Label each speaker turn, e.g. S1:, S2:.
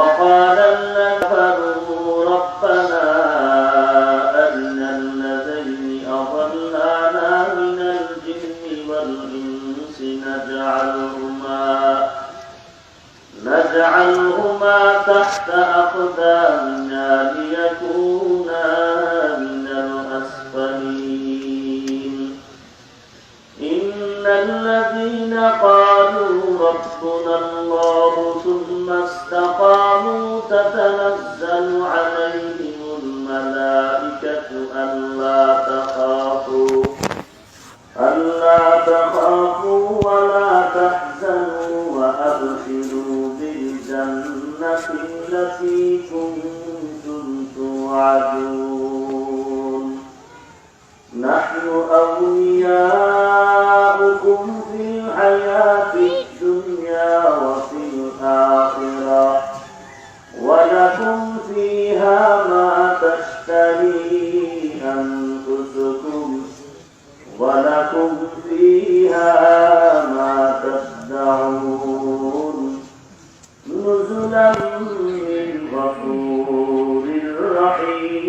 S1: وقال الذين ربنا أرنا الذين أضلانا من الجن والإنس نجعلهما نجعلهما تحت أقدامنا ليكونا من الأسفلين. إن الذين قالوا ربنا الله ثم استقاموا تتنزل عليهم الملائكة ألا تخافوا ألا تخافوا ولا تحزنوا وأبشروا بالجنة التي كنتم توعدون. نحن أولياؤكم في الحياة فيها ما تشتهي أنفسكم ولكم فيها ما تدعون نزلا من غفور رحيم